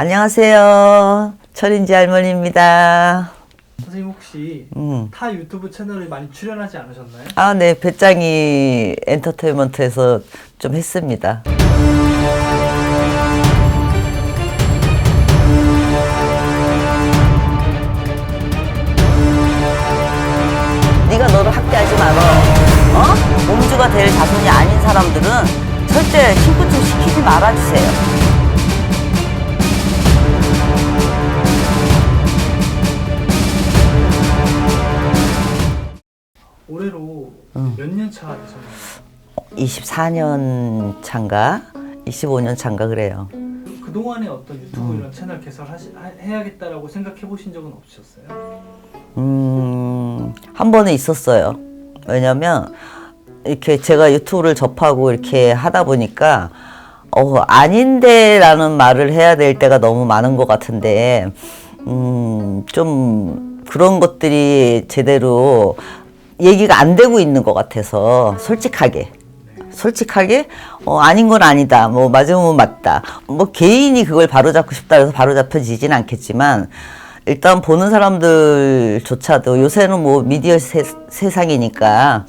안녕하세요. 철인지 할머니입니다. 선생님 혹시 음. 타 유튜브 채널에 많이 출연하지 않으셨나요? 아, 네. 배짱이 엔터테인먼트에서 좀 했습니다. 네가 너를 학대하지 말어. 어? 몸주가 될 자손이 아닌 사람들은 절대 신고증 시키지 말아주세요. 몇 년 차 되셨나요? 24년 차인가? 25년 차인가 그래요. 그- 그동안에 어떤 유튜브 음. 이런 채널 개설하시 하- 해야겠다라고 생각해 보신 적은 없으셨어요? 음, 한 번은 있었어요. 왜냐면, 이렇게 제가 유튜브를 접하고 이렇게 하다 보니까, 어, 아닌데라는 말을 해야 될 때가 너무 많은 것 같은데, 음, 좀 그런 것들이 제대로 얘기가 안 되고 있는 것 같아서, 솔직하게. 솔직하게 어, 아닌 건 아니다. 뭐 맞으면 맞다. 뭐 개인이 그걸 바로잡고 싶다 해서 바로잡혀지진 않겠지만 일단 보는 사람들조차도 요새는 뭐 미디어 세, 세상이니까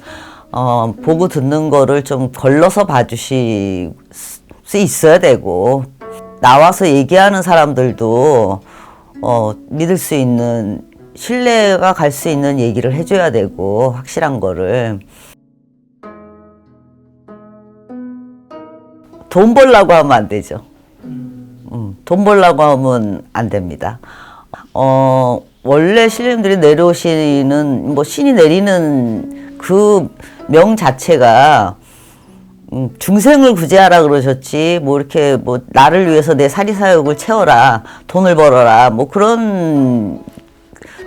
어, 보고 듣는 거를 좀 걸러서 봐주실 수 있어야 되고 나와서 얘기하는 사람들도 어, 믿을 수 있는 신뢰가 갈 수 있는 얘기를 해줘야 되고 확실한 거를 돈 벌라고 하면 안 되죠. 음, 돈 벌라고 하면 안 됩니다. 어, 원래 신령들이 내려오시는, 뭐, 신이 내리는 그 명 자체가, 음, 중생을 구제하라 그러셨지, 뭐, 이렇게, 뭐, 나를 위해서 내 사리사욕을 채워라, 돈을 벌어라, 뭐, 그런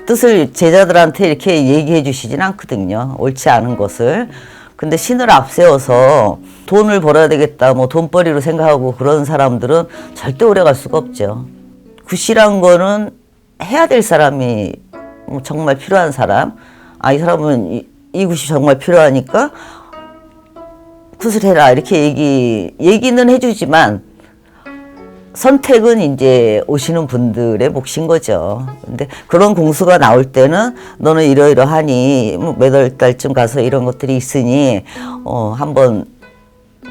뜻을 제자들한테 이렇게 얘기해 주시진 않거든요. 옳지 않은 것을. 근데 신을 앞세워서 돈을 벌어야 되겠다, 뭐 돈벌이로 생각하고 그런 사람들은 절대 오래 갈 수가 없죠. 굿이란 거는 해야 될 사람이 뭐 정말 필요한 사람. 아, 이 사람은 이, 이 굿이 정말 필요하니까 굿을 해라. 이렇게 얘기, 얘기는 해주지만 선택은 이제 오시는 분들의 몫인 거죠. 근데 그런 공수가 나올 때는 너는 이러이러하니 뭐 몇월 달쯤 가서 이런 것들이 있으니 어 한번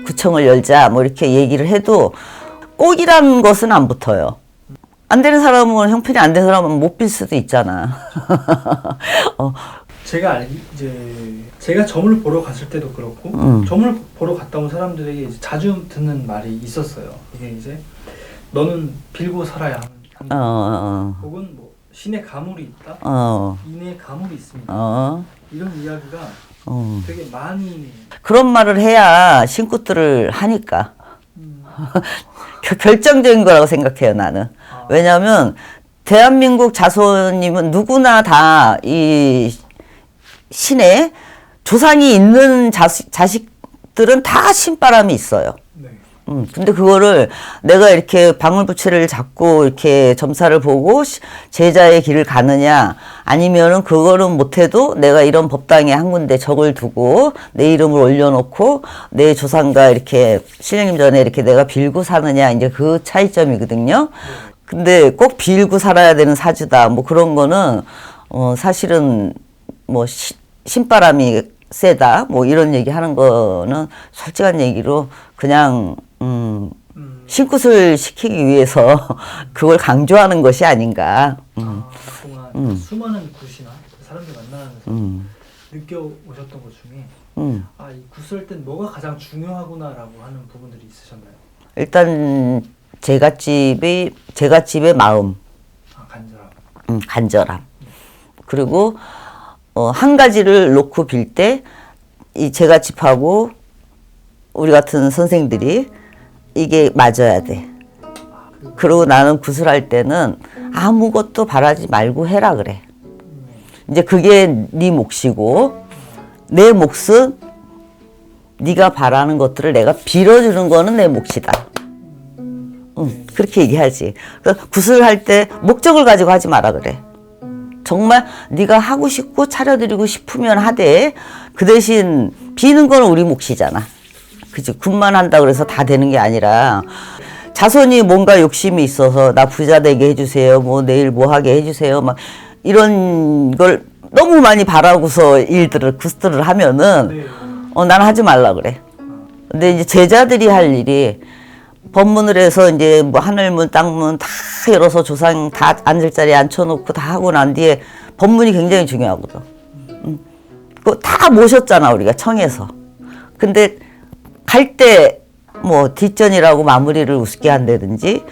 구청을 열자 뭐 이렇게 얘기를 해도 꼭이라는 것은 안 붙어요. 안 되는 사람은 형편이 안 되는 사람은 못 빌 수도 있잖아. 어, 제가 알 이제 제가 점을 보러 갔을 때도 그렇고 음. 점을 보러 갔다 온 사람들에게 자주 듣는 말이 있었어요. 이게 이제 너는 빌고 살아야 한다. 어, 혹은 뭐 신의 가물이 있다. 어, 인의 가물이 있습니다. 어, 이런 이야기가 어. 되게 많이 그런 말을 해야 신굿들을 하니까. 음, 겨- 결정적인 거라고 생각해요, 나는. 아. 왜냐하면 대한민국 자손이면 누구나 다 이 신에 조상이 있는 자식, 자식들은 다 신바람이 있어요. 네. 음, 근데 그거를 내가 이렇게 방울부채를 잡고 이렇게 점사를 보고 시- 제자의 길을 가느냐 아니면은 그거는 못해도 내가 이런 법당에 한 군데 적을 두고 내 이름을 올려놓고 내 조상과 이렇게 신령님 전에 이렇게 내가 빌고 사느냐 이제 그 차이점이거든요. 근데 꼭 빌고 살아야 되는 사주다 뭐 그런 거는 어 사실은 뭐 시- 신바람이 세다 뭐 이런 얘기 하는 거는 솔직한 얘기로 그냥 음 음, 신굿을 시키기 위해서 그걸 강조하는 것이 아닌가. 음, 아, 그동안 수많은 굿이나 사람들 만나면서 음, 느껴오셨던 것 중에 음. 아, 이 굿을 땐 뭐가 가장 중요하구나라고 하는 부분들이 있으셨나요? 일단 제갓집이 제갓집의 마음, 아, 간절함. 음, 간절함. 그리고 어, 한 가지를 놓고 빌 때 이 제갓집하고 우리 같은 선생들이 이게 맞아야 돼. 그리고 나는 구슬할 때는 아무것도 바라지 말고 해라 그래. 이제 그게 네 몫이고 내 몫은 네가 바라는 것들을 내가 빌어주는 거는 내 몫이다. 응, 그렇게 얘기하지. 그러니까 구슬할 때 목적을 가지고 하지 마라 그래. 정말 네가 하고 싶고 차려드리고 싶으면 하되 그 대신 비는 건 우리 몫이잖아. 그지? 굿만 한다 그래서 다 되는 게 아니라 자손이 뭔가 욕심이 있어서 나 부자 되게 해주세요. 뭐 내일 뭐 하게 해주세요. 막 이런 걸 너무 많이 바라고서 일들을 구스트를 하면은 네. 어, 난 하지 말라 그래. 근데 이제 제자들이 할 일이 법문을 해서 이제 뭐 하늘문, 땅문 다 열어서 조상 다 앉을 자리에 앉혀놓고 다 하고 난 뒤에 법문이 굉장히 중요하거든. 음. 그거 다 모셨잖아, 우리가 청해서. 근데 갈 때 뭐 뒷전이라고 마무리를 우습게 한다든지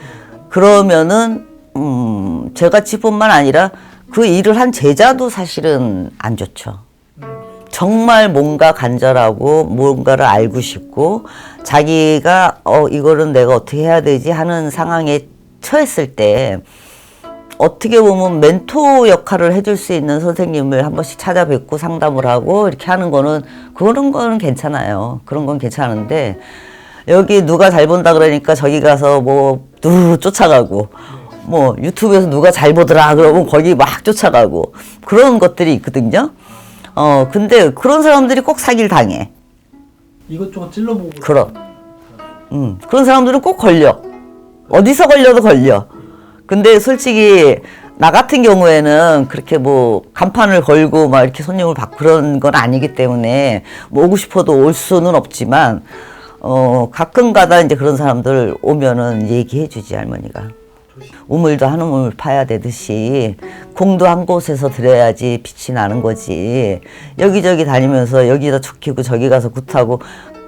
그러면은 음, 제가 치뿐만 아니라 그 일을 한 제자도 사실은 안 좋죠. 정말 뭔가 간절하고 뭔가를 알고 싶고 자기가 어 이거는 내가 어떻게 해야 되지 하는 상황에 처했을 때 어떻게 보면 멘토 역할을 해줄 수 있는 선생님을 한 번씩 찾아뵙고 상담을 하고 이렇게 하는 거는 그런 거는 괜찮아요. 그런 건 괜찮은데 여기 누가 잘 본다 그러니까 저기 가서 뭐누 쫓아가고 뭐 유튜브에서 누가 잘 보더라 그러면 거기 막 쫓아가고 그런 것들이 있거든요. 어 근데 그런 사람들이 꼭 사기를 당해. 이것저것 찔러보고 그럼. 음, 그런 사람들은 꼭 걸려. 어디서 걸려도 걸려. 근데 솔직히 나 같은 경우에는 그렇게 뭐 간판을 걸고 막 이렇게 손님을 받고 그런 건 아니기 때문에 뭐 오고 싶어도 올 수는 없지만 어 가끔 가다 이제 그런 사람들 오면은 얘기해 주지 할머니가. 우물도 한 우물 파야 되듯이 공도 한 곳에서 들여야지 빛이 나는 거지. 여기저기 다니면서 여기다 촉 키고 저기 가서 굿하고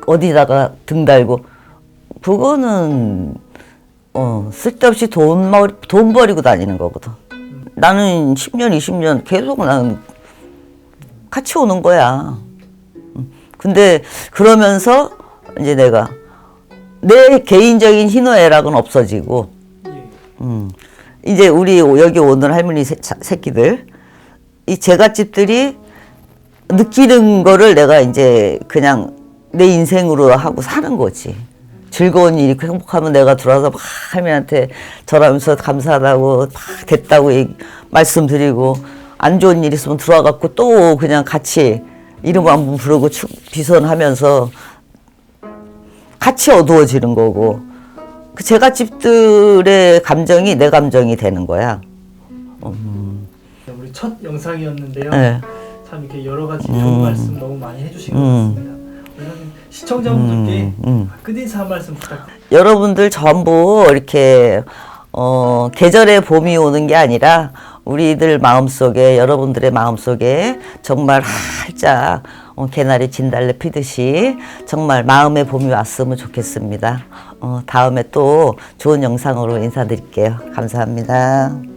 어디다가 등 달고 그거는 어 쓸데없이 돈, 머리, 돈 버리고 다니는 거거든. 나는 10년, 20년 계속 나는 같이 오는 거야. 음. 근데 그러면서 이제 내가 내 개인적인 희노애락은 없어지고 예. 음. 이제 우리 여기 오는 할머니 새, 자- 새끼들 이 제갓집들이 느끼는 거를 내가 이제 그냥 내 인생으로 하고 사는 거지. 즐거운 일이 있고 행복하면 내가 들어와서 막 할머니한테 절하면서 감사하다고 막 됐다고 얘기, 말씀드리고 안 좋은 일 있으면 들어와 갖고 또 그냥 같이 이름 한번 부르고 축, 비선하면서 같이 어두워지는 거고 그 제갓집들의 감정이 내 감정이 되는 거야. 우리 첫 영상이었는데요. 네. 참 이렇게 여러 가지 좋은 말씀 너무 많이 해주신 것 음. 같습니다. 시청자분들께 음, 음. 끝인사 한 말씀 부탁드립니다. 여러분들 전부 이렇게 어, 계절의 봄이 오는 게 아니라 우리들 마음속에 여러분들의 마음속에 정말 활짝 어, 개나리 진달래 피듯이 정말 마음의 봄이 왔으면 좋겠습니다. 어, 다음에 또 좋은 영상으로 인사드릴게요. 감사합니다.